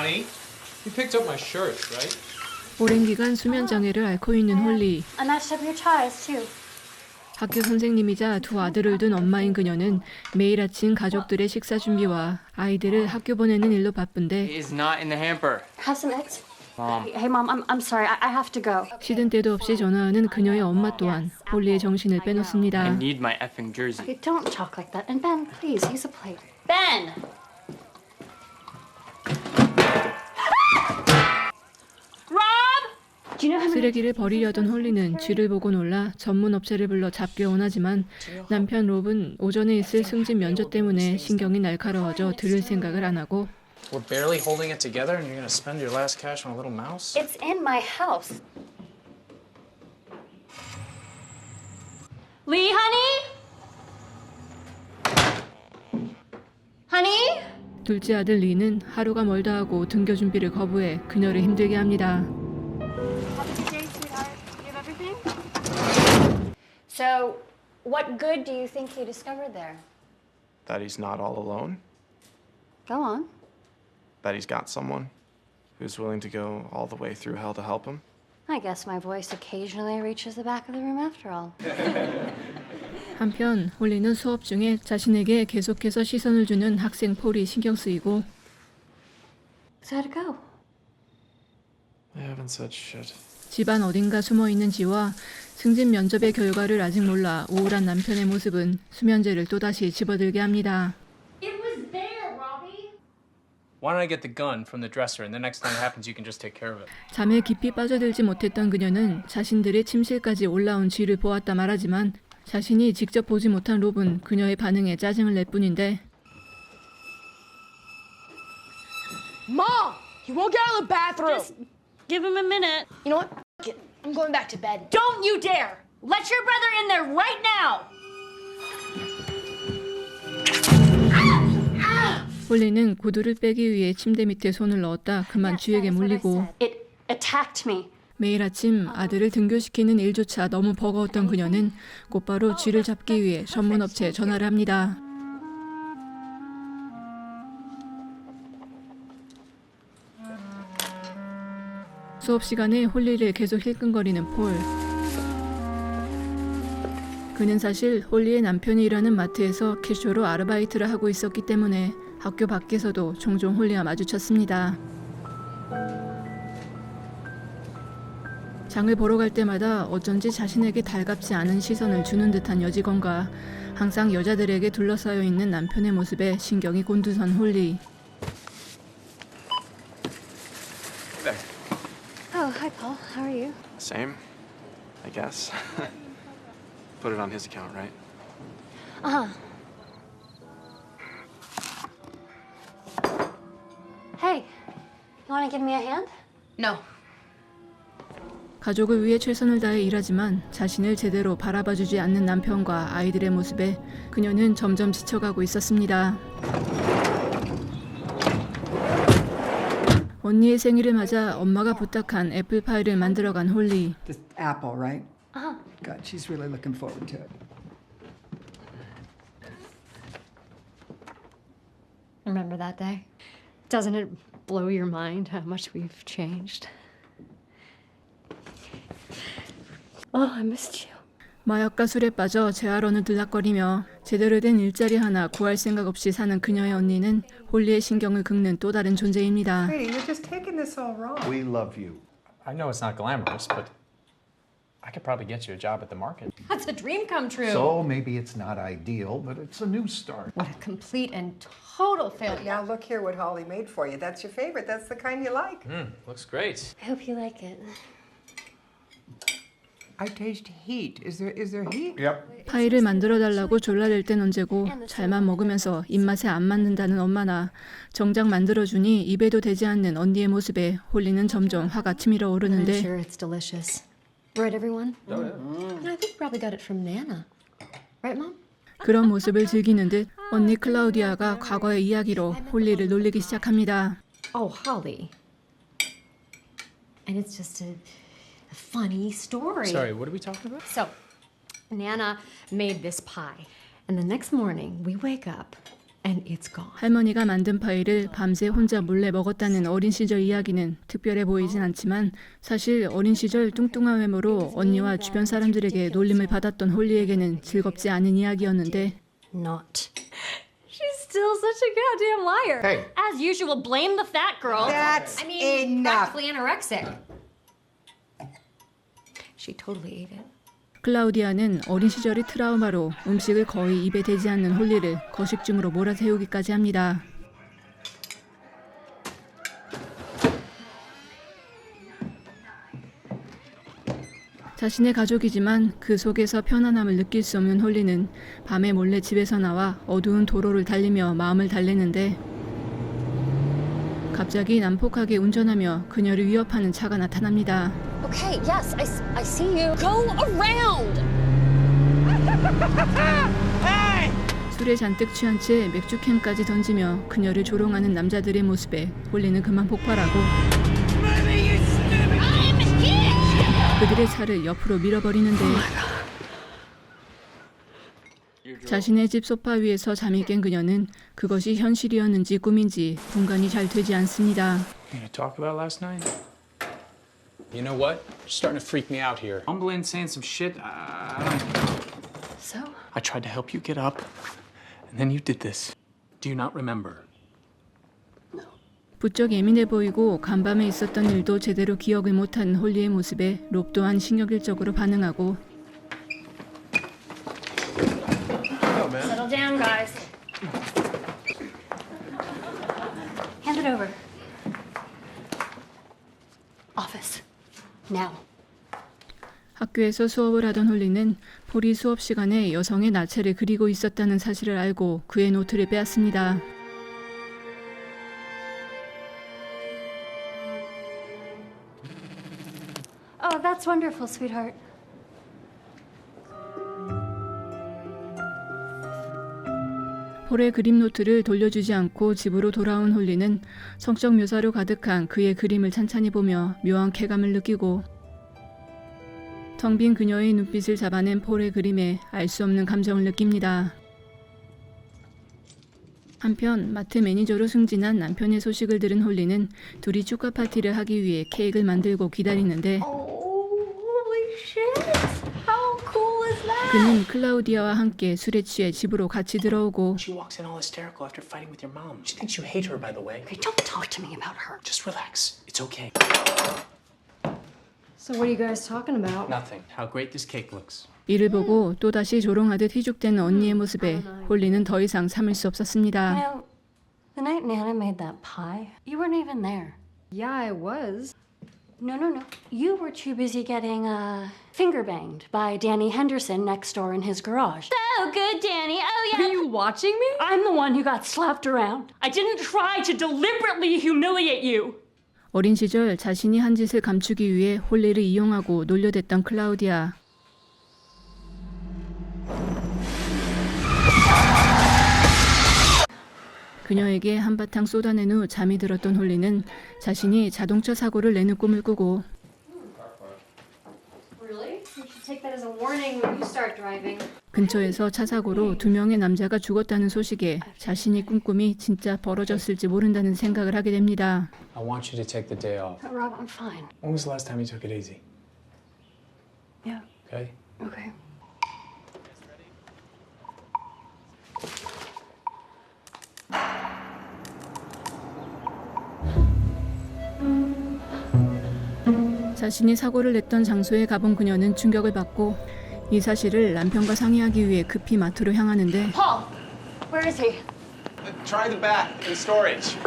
Honey, you picked up my shirt, right? 오랜 기간 수면 장애를 앓고 있는 홀리. I matched up your ties too. 학교 선생님이자 두 아들을 둔 엄마인 그녀는 매일 아침 가족들의 식사 준비와 아이들을 학교 보내는 일로 바쁜데 It is not in the hamper. Have some eggs. Mom. Hey, mom, I'm, I'm sorry. I, I have to go. 쉬는 때도 없이 전화하는 그녀의 엄마 또한 홀리의 정신을 I 빼놓습니다. need my effing jersey. Okay, don't talk like that. And Ben, please use a plate. Ben. 쓰레기를 버리려던 홀리는 쥐를 보고 놀라 전문 업체를 불러 잡기 원하지만 남편 롭은 오전에 있을 승진 면접 때문에 신경이 날카로워져 들을 생각을 안 하고 We're barely holding it together, and you're gonna spend your last cash on a little mouse? It's in my house. Lee, honey. Honey. 둘째 아들 리는 하루가 멀다 하고 등교 준비를 거부해 그녀를 힘들게 합니다. So, what good do you think you discovered there? That he's not all alone. Go on. That he's got someone who's willing to go all the way through hell to help him. I guess my voice occasionally reaches the back of the room after all. 한편 홀리는 수업 중에 자신에게 계속해서 시선을 주는 학생 폴이 신경 쓰이고 So how'd it go? They haven't said shit. 집안 어딘가 숨어 있는 지와 승진 면접의 결과를 아직 몰라 우울한 남편의 모습은 수면제를 또다시 집어들게 합니다. Why don't I get the gun from the dresser, and the next time it happens, you can just take care of it? 잠에 깊이 빠져들지 못했던 그녀는 자신들의 침실까지 올라온 쥐를 보았다 말하지만 자신이 직접 보지 못한 롭은 그녀의 반응에 짜증을 낼 뿐인데 Mom, you won't get out of the bathroom. Give him a minute. You know what? I'm going back to bed. Don't you dare! Let your brother in there right now! 홀리는 구두를 빼기 위해 침대 밑에 손을 넣었다 그만 쥐에게 물리고 It attacked me. 매일 아침 아들을 등교시키는 일조차 너무 버거웠던 그녀는 곧바로 쥐를 잡기 위해 전문 업체에 전화를 합니다. 수업 시간에 홀리를 계속 힐끔거리는 폴. 그는 사실 홀리의 남편이 일하는 마트에서 캐셔로 아르바이트를 하고 있었기 때문에 학교 밖에서도 종종 홀리와 마주쳤습니다. 장을 보러 갈 때마다 어쩐지 자신에게 달갑지 않은 시선을 주는 듯한 여직원과 항상 여자들에게 둘러싸여 있는 남편의 모습에 신경이 곤두선 홀리. There. Oh, hi, Paul. How are you? Same, I guess. Put it on his account, right? Uh huh. Hey, you want to give me a hand? No. 가족을 위해 최선을 다해 일하지만 자신을 제대로 바라봐주지 않는 남편과 아이들의 모습에 그녀는 점점 지쳐가고 있었습니다. 언니의 생일을 맞아 엄마가 부탁한 애플파이를 만들어간 홀리. This apple, right? Uh huh. God, she's really looking forward to it. Remember that day? Doesn't it blow your mind how much we've changed? Oh, I missed you. 마약과 술에 빠져 재활원을 들락거리며 제대로 된 일자리 하나 구할 생각 없이 사는 그녀의 언니는 홀리의 신경을 긁는 또 다른 존재입니다. Sweetie, you're just taking this all wrong. We love you. I know it's not glamorous, but I could probably get you a job at the market. That's a dream come true. So maybe it's not ideal, but it's a new start. what a complete and total failure. Now look here what Holly made for you. That's your favorite. That's the kind you like. Mm, looks great. I hope you like it. I taste heat. Is there is there heat? Yep. 파이를 만들어 달라고 졸라댈 땐 언제고 잘만 먹으면서 입맛에 안 맞는다는 엄마나 정작 만들어 주니 입에도 대지 않는 언니의 모습에 홀리는 점점 화가 치밀어 I'm 오르는데 sure it's delicious. Right, everyone? Oh, yeah. I think we probably got it from Nana. Right, Mom? 그런 모습을 즐기는 듯 언니 클라우디아가 과거의 이야기로 홀리를 놀리기 시작합니다. Oh, Holly. And it's just a funny story. Sorry, what are we talking about? So, Nana made this pie. And the next morning, we wake up and it's gone. 할머니가 만든 파이를 밤새 혼자 몰래 먹었다는 어린 시절 이야기는 특별해 보이진 않지만 사실 어린 시절 뚱뚱한 외모로 언니와 주변 사람들에게 놀림을 받았던 홀리에게는 즐겁지 않은 이야기였는데 Not. She's still such a goddamn liar. Hey. As usual, blame the fat girl. That's I mean, enough. practically anorexic. She totally ate it. 클라우디아는 어린 시절의 트라우마로 음식을 거의 입에 대지 않는 홀리를 거식증으로 몰아세우기까지 합니다. 자신의 가족이지만 그 속에서 편안함을 느낄 수 없는 홀리는 밤에 몰래 집에서 나와 어두운 도로를 달리며 마음을 달래는데 갑자기 난폭하게 운전하며 그녀를 위협하는 차가 나타납니다. Okay, yes, I, I see you. Go around! 술에 잔뜩 취한 채 맥주캔까지 던지며 그녀를 조롱하는 남자들의 모습에 홀리는 그만 폭발하고 그들의 차를 옆으로 밀어버리는데 자신의 집 소파 위에서 잠이 깬 그녀는 그것이 현실이었는지 꿈인지 분간이 잘 되지 않습니다. You gonna talk about last night? You know what? You're starting to freak me out here. Mumbling, saying some shit. I I don't. So? I tried to help you get up, and then you did this. Do you not remember? 부쩍 예민해 보이고 간밤에 있었던 일도 제대로 기억을 못하는 홀리의 모습에 롭 또한 신경질적으로 반응하고 Settle down, guys. Hand it over. Office. Now. 학교에서 수업을 하던 홀리는 폴이 수업 시간에 여성의 나체를 그리고 있었다는 사실을 알고 그의 노트를 빼앗습니다. Oh, that's wonderful, sweetheart. 폴의 그림 노트를 돌려주지 않고 집으로 돌아온 홀리는 성적 묘사로 가득한 그의 그림을 찬찬히 보며 묘한 쾌감을 느끼고 텅 빈 그녀의 눈빛을 잡아낸 폴의 그림에 알 수 없는 감정을 느낍니다. 한편 마트 매니저로 승진한 남편의 소식을 들은 홀리는 둘이 축하 파티를 하기 위해 케이크를 만들고 기다리는데 Oh, holy shit! How cool is that? 그는 클라우디아와 함께 술에 취해 집으로 같이 들어오고 She walks in all hysterical after fighting with your mom. She thinks you hate her, by the way. Okay, don't talk to me about her. Just relax. It's okay. So what are you guys talking about? Nothing. How great this cake looks. 이를 보고 또다시 조롱하듯 휘죽대는 언니의 모습에 홀리는 더 이상 참을 수 없었습니다. Well, the night Nana made that pie, you weren't even there. Yeah, I was. No, no, no. You were too busy getting uh, finger banged by Danny Henderson next door in his garage. So good, Danny. Oh, Are yeah. you watching me? I'm the one who got slapped around. I didn't try to deliberately humiliate you. 어린 시절 자신이 한 짓을 감추기 위해 홀리를 이용하고 놀려댔던 클라우디아. 그녀에게 한바탕 쏟아낸 후 잠이 들었던 홀리는 자신이 자동차 사고를 내는 꿈을 꾸고. 근처에서 차 사고로 두 명의 남자가 죽었다는 소식에 자신이 꾼 꿈이 진짜 벌어졌을지 모른다는 생각을 하게 됩니다. I want you to take the day off. Uh, Rob, I'm fine. When was the last time you took it easy? Yeah. Okay. Okay. 자신이 사고를 냈던 장소에 가본 그녀는 충격을 받고 이 사실을 남편과 상의하기 위해 급히 마트로 향하는데 Paul, where is he? Try the back in storage.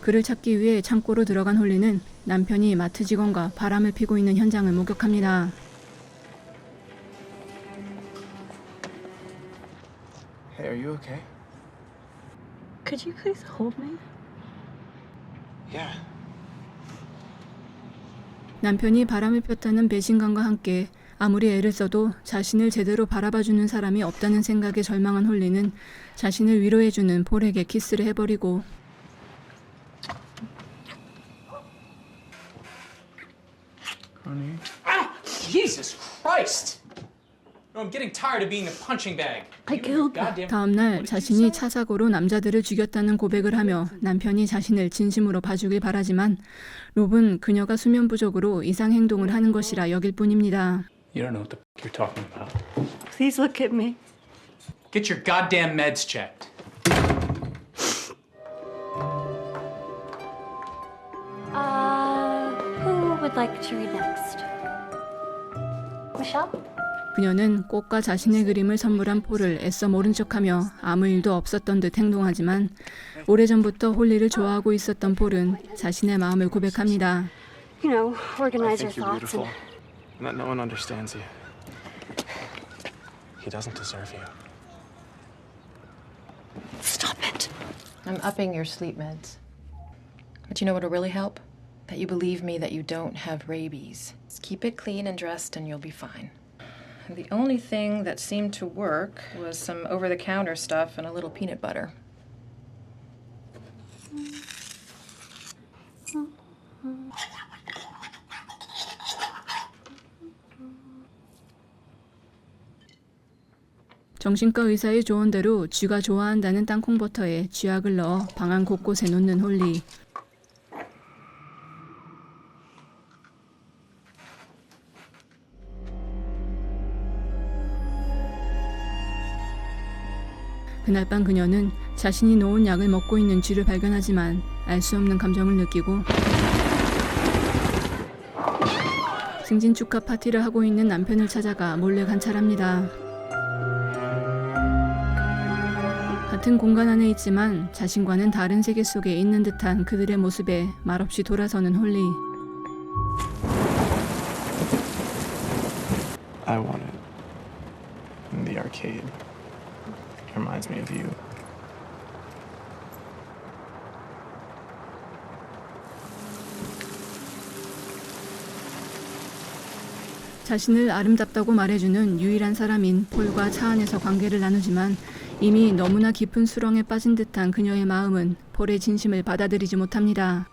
그를 찾기 위해 창고로 들어간 홀리는 남편이 마트 직원과 바람을 피고 있는 현장을 목격합니다. you okay? Could you please hold me? Yeah. 남편이 바람을 폈다는 배신감과 함께 아무리 애를 써도 자신을 제대로 바라봐주는 사람이 없다는 생각에 절망한 홀리는 자신을 위로해주는 폴에게 키스를 해버리고 아니. 아! Ah, Jesus Christ! 다음 날 자신이 차 사고로 남자들을 죽였다는 고백을 하며 남편이 자신을 진심으로 봐주길 바라지만 롭은 그녀가 수면 부족으로 이상 행동을 하는 것이라 여길 뿐입니다. You don't know what the f- you're talking about. Please look at me. Get your goddamn meds checked. Uh, who would like to read next? Michelle? 그녀는 꽃과 자신의 그림을 선물한 폴을 애써 모른 척하며 아무 일도 없었던 듯 행동하지만 오래전부터 홀리를 좋아하고 있었던 폴은 자신의 마음을 고백합니다. You know, I organize your think you're thoughts beautiful, and and that no one understands you. He doesn't deserve you. stop it. I'm upping your sleep meds. But you know what'll really help? That you believe me that you don't have rabies. Just keep it clean and dressed, and you'll be fine. The only thing that seemed to work was some over the counter stuff and a little peanut butter. 정신과 의사의 조언대로 쥐가 좋아한다는 땅콩버터에 쥐약을 넣어 방안 곳곳에 놓는 홀리. 그날 밤 그녀는 자신이 놓은 약을 먹고 있는 쥐를 발견하지만 알 수 없는 감정을 느끼고 승진 축하 파티를 하고 있는 남편을 찾아가 몰래 관찰합니다. 같은 공간 안에 있지만 자신과는 다른 세계 속에 있는 듯한 그들의 모습에 말없이 돌아서는 홀리. I want it. In the arcade. Reminds me of you. 자신을 아름답다고 말해주는 유일한 사람인 폴과 차 안에서 관계를 나누지만 이미 너무나 깊은 수렁에 빠진 듯한 그녀의 마음은 폴의 진심을 받아들이지 못합니다.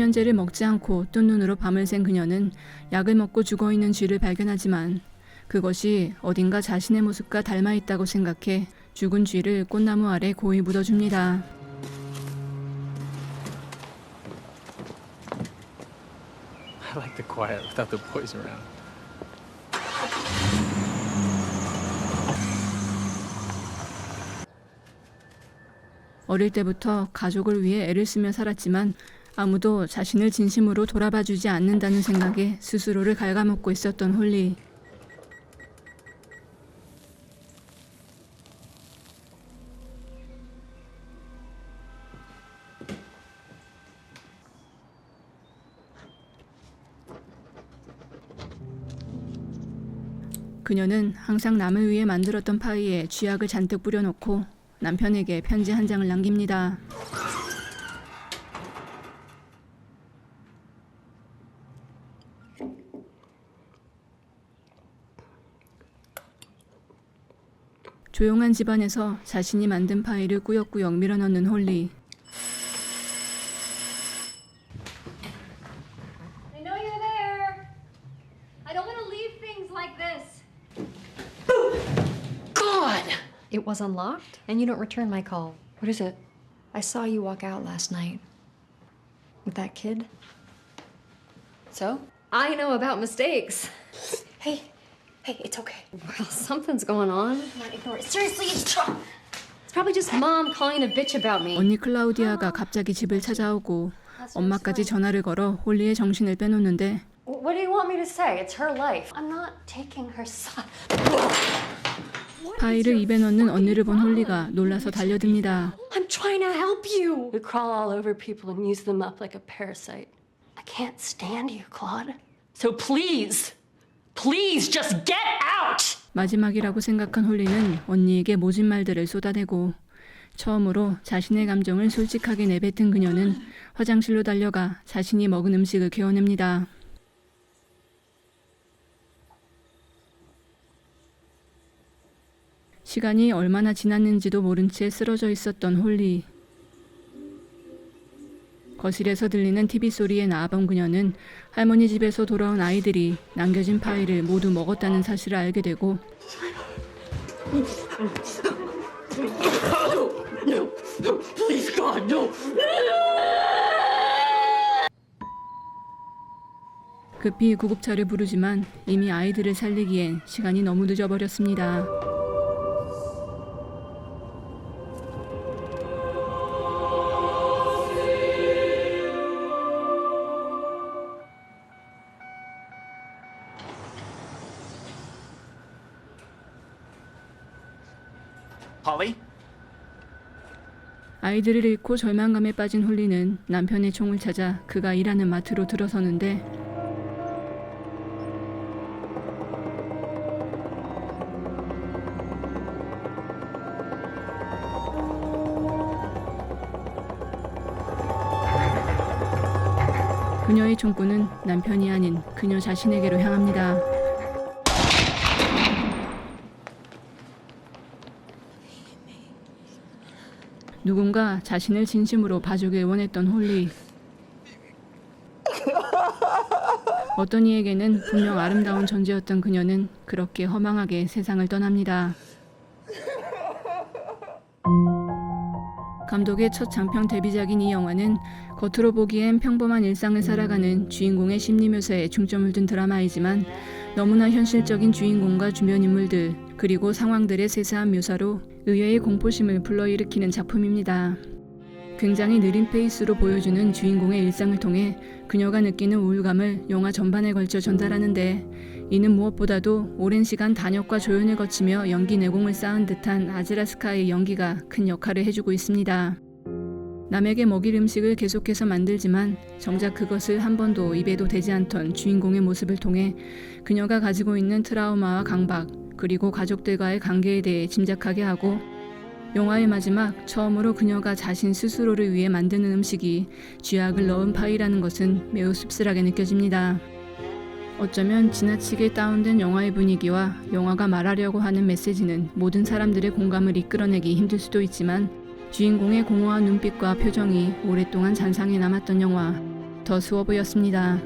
수면제를 먹지 않고 뜬 눈으로 밤을 샌 그녀는 약을 먹고 죽어 있는 쥐를 발견하지만 그것이 어딘가 자신의 모습과 닮아 있다고 생각해 죽은 쥐를 꽃나무 아래 고이 묻어줍니다. I like the quiet without the boys around. 어릴 때부터 가족을 위해 애를 쓰며 살았지만 아무도 자신을 진심으로 돌아봐 주지 않는다는 생각에 스스로를 갉아먹고 있었던 홀리. 그녀는 항상 남을 위해 만들었던 파이에 쥐약을 잔뜩 뿌려놓고 남편에게 편지 한 장을 남깁니다. 조용한 집안에서 자신이 만든 파이를 꾸역꾸역 밀어넣는 홀리. I know you're there. I don't want to leave things like this. God! It was unlocked, and you don't return my call. What is it? I saw you walk out last night with that kid. So? I know about mistakes. Hey, hey, it's okay. Well, something's going on. Come on, ignore it. Seriously, it's tr- It's probably just mom calling a bitch about me. 언니 클라우디아가 갑자기 집을 찾아오고 엄마까지 전화를 걸어 홀리의 정신을 빼놓는데 What do you want me to say? It's her life. I'm not taking her side. 파이를 입에 넣는 언니를 본 홀리가 놀라서 달려듭니다. I'm trying to help you. You crawl all over people and use them up like a parasite. I can't stand you, Claude. So please, please just get out! 마지막이라고 생각한 홀리는 언니에게 모진 말들을 쏟아내고 처음으로 자신의 감정을 솔직하게 내뱉은 그녀는 화장실로 달려가 자신이 먹은 음식을 개어냅니다. 시간이 얼마나 지났는지도 모른 채 쓰러져 있었던 홀리. 거실에서 들리는 TV 소리에 나아본 그녀는 할머니 집에서 돌아온 아이들이 남겨진 파일을 모두 먹었다는 사실을 알게 되고. 급히 구급차를 부르지만 이미 아이들을 살리기엔 시간이 너무 늦어버렸습니다. 아이들을 잃고 절망감에 빠진 홀리는 남편의 총을 찾아 그가 일하는 마트로 들어서는데 그녀의 총구는 남편이 아닌 그녀 자신에게로 향합니다. 누군가 자신을 진심으로 봐주길 원했던 홀리. 어떤 이에게는 분명 아름다운 존재였던 그녀는 그렇게 허망하게 세상을 떠납니다. 감독의 첫 장편 데뷔작인 이 영화는 겉으로 보기엔 평범한 일상을 살아가는 주인공의 심리 묘사에 중점을 둔 드라마이지만 너무나 현실적인 주인공과 주변 인물들 그리고 상황들의 세세한 묘사로 의외의 공포심을 불러일으키는 작품입니다. 굉장히 느린 페이스로 보여주는 주인공의 일상을 통해 그녀가 느끼는 우울감을 영화 전반에 걸쳐 전달하는데 이는 무엇보다도 오랜 시간 단역과 조연을 거치며 연기 내공을 쌓은 듯한 아즈라스카의 연기가 큰 역할을 해주고 있습니다. 남에게 먹일 음식을 계속해서 만들지만 정작 그것을 한 번도 입에도 대지 않던 주인공의 모습을 통해 그녀가 가지고 있는 트라우마와 강박 그리고 가족들과의 관계에 대해 짐작하게 하고 영화의 마지막 처음으로 그녀가 자신 스스로를 위해 만드는 음식이 쥐약을 넣은 파이라는 것은 매우 씁쓸하게 느껴집니다. 어쩌면 지나치게 다운된 영화의 분위기와 영화가 말하려고 하는 메시지는 모든 사람들의 공감을 이끌어내기 힘들 수도 있지만 주인공의 공허한 눈빛과 표정이 오랫동안 잔상에 남았던 영화 더 수어브였습니다.